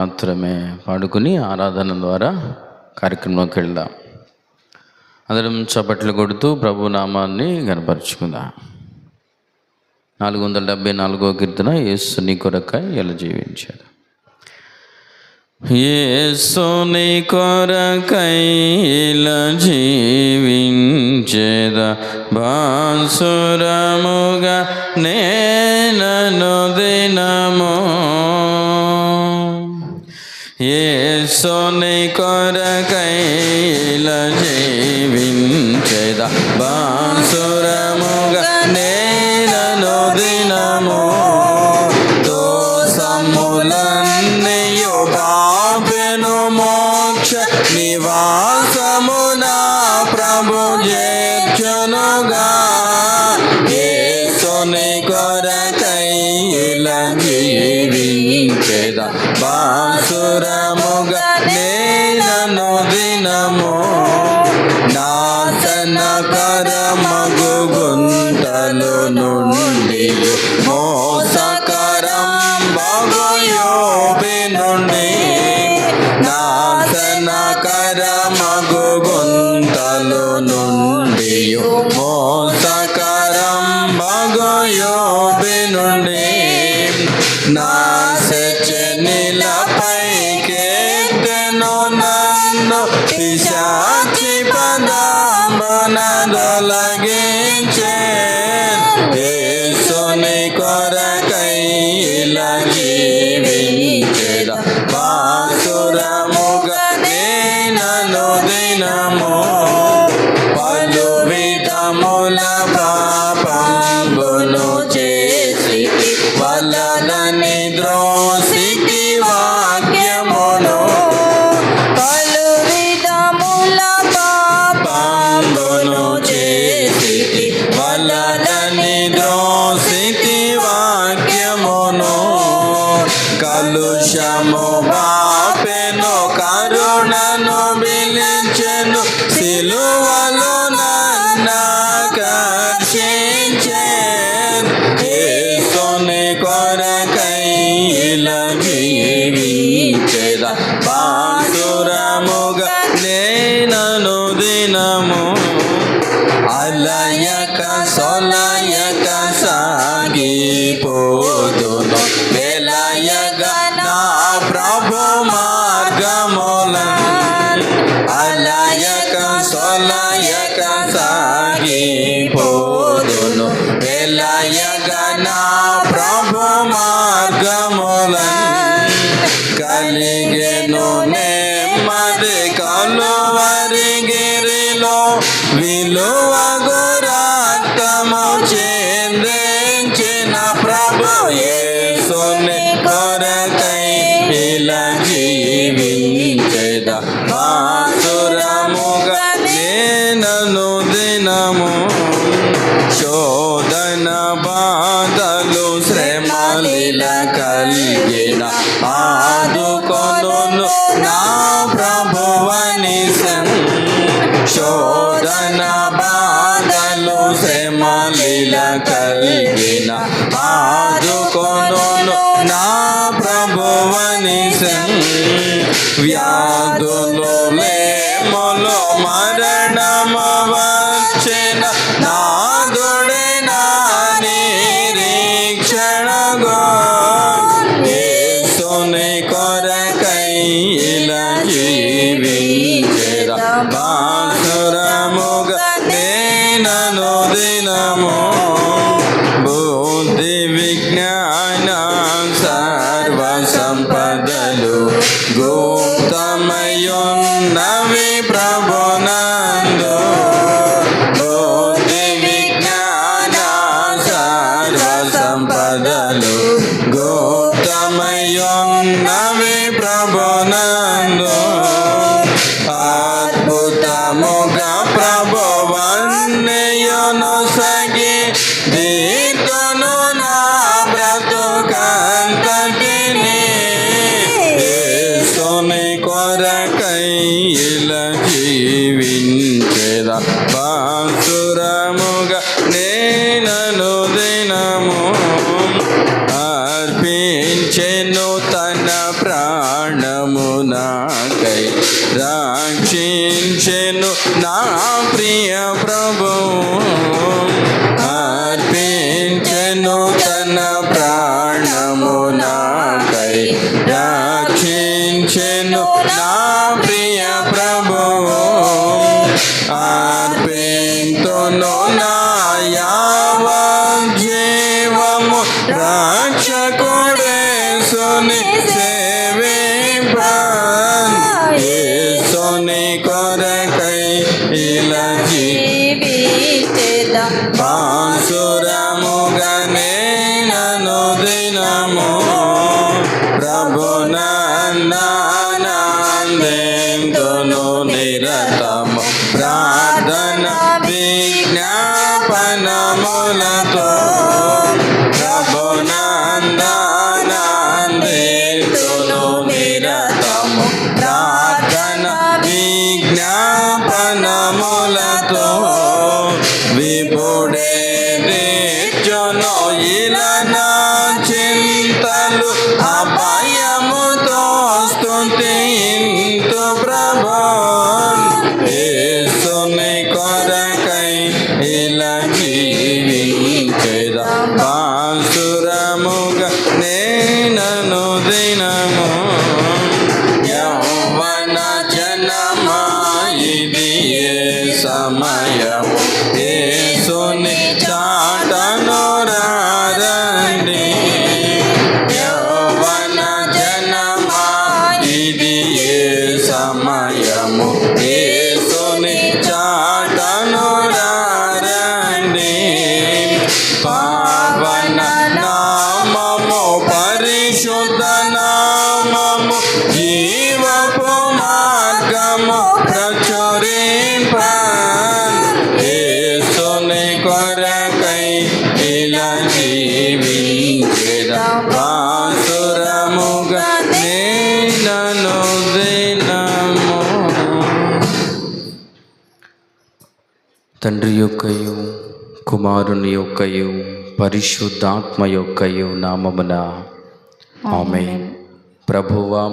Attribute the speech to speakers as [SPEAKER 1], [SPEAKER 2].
[SPEAKER 1] మాత్రమే పాడుకుని ఆరాధన ద్వారా కార్యక్రమంలోకి వెళ్దాం. అందరం చప్పట్లు కొడుతూ ప్రభు నామాన్ని గనపరుచుకుందాం నాలుగు వందల డెబ్బై నాలుగో కీర్తన యేసుని కొరకై ఎలా జీవించాడు. యేసుని కొరకై ఇలా జీవించేద? బాసురముగా నేనను యేసుని కొరకైల జీవించేద బాసురముగా నేనను దినము దోసములన్నయు పాపెను మోక్ష నివాసమున ప్రభు చేర్చునుగా యేసుని కొరకై జీవించేద మోసకరం బగయోబి నుండి నాశన కరమగు నుండి మోసకరం బగయోబి నుండి నా Bye. దినము అలయక సొలయక సాగిపోదును. వెలయక నా ప్రభు మార్గముల అలయక సొలయక సాగిపోదును. వెలయక నా ప్రభు మార్గముల కలిగెను నెమ్మది కలువరిగిరిలో విలువ గురాత్తము చెందించిన ప్రభు యేసుని కొరకై ఇలా జీవించేద మాసురముగా నేనను దినము శోధన బాధలు శ్రమలిల కలిగిన. ఆదుకొను నా ప్రభువని శోధన బాధలు శ్రమలీల కలిగిన ఆదుకొను నా ప్రభువని వ్యాధులు లేములు మరణమవచ్చిన నాదుడే నా నిరీక్షణగా. యేసుని కొరకై గుప్తమయున్నవి ప్రభునందు అర్పించెను తన ప్రాణ ప్రాణము నాకై. రక్షించెను నా ప్రియ ప్రభు. అర్పించెను తన ప్రాణము నాకై. రక్షించెను నా ప్రియ ప్రభు. అర్పింతును నా యావ జీవము
[SPEAKER 2] రా
[SPEAKER 1] పాసురముగా నేనను దినము ప్రభు నిరతము. ప్రార్థన విజ్ఞాపనములతో. ప్రభు కొరకై ఇలా జీవించేదా? పాసురముగా నేనను దినము. యౌవన జనమా ఇది సమయము తండ్రి యొక్కయు కుమారుని యొక్కయు పరిశుద్ధాత్మ యొక్కయు నామమున ఆమె ప్రభువా